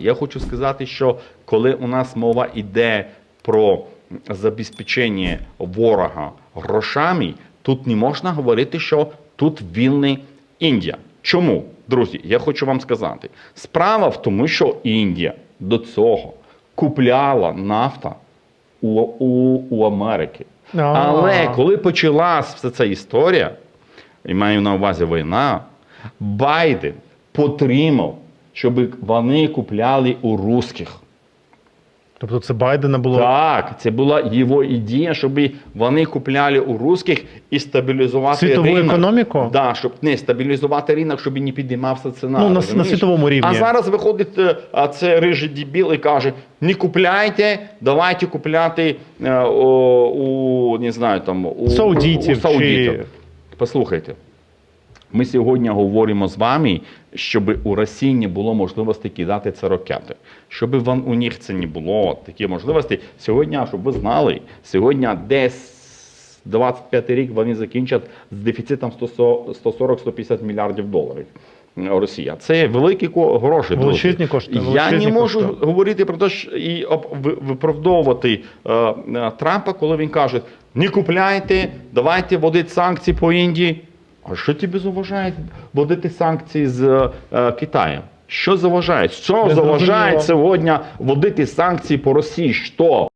Я хочу сказати, що коли у нас мова йде про забезпечення ворога грошами, тут не можна говорити, що тут вільний Індія. Чому, друзі? Я хочу вам сказати. Справа в тому, що Індія до цього купляла нафта у, у, у Америки. Але коли почалась вся ця історія, і маю на увазі війна, Байден потримав, щоб вони купляли у русських. Тобто це Байдена було. Так, це була його ідея, щоб вони купляли у русських і стабілізувати Світову ринок. економіку? Да, щоб не стабілізувати ринок, щоб не підіймався ціна. Ну, на- на світовому рівні. А зараз виходить е, а це рижий дебіл і каже: не купляйте, давайте купляти е, о, у не знаю там у Саудітів у саудітів. чи- Послухайте. Ми сьогодні говоримо з вами, щоб у Росії не було можливості кидати це ракети. Щоб у них це не було такі можливості. Сьогодні, щоб ви знали, сьогодні десь 25 рік вони закінчать з дефіцитом 140-150 мільярдів доларів. Росія. Це великі гроші. Величезні кошти, Я величезні не можу кошти. говорити про те, що і виправдовувати е, е, Трампа, коли він каже: не купляйте, давайте вводити санкції по Індії. А що тобі заважає вводити санкції з е, Китаєм? Що заважає? Що Не заважає зрозуміло. сьогодні вводити санкції по Росії? Що?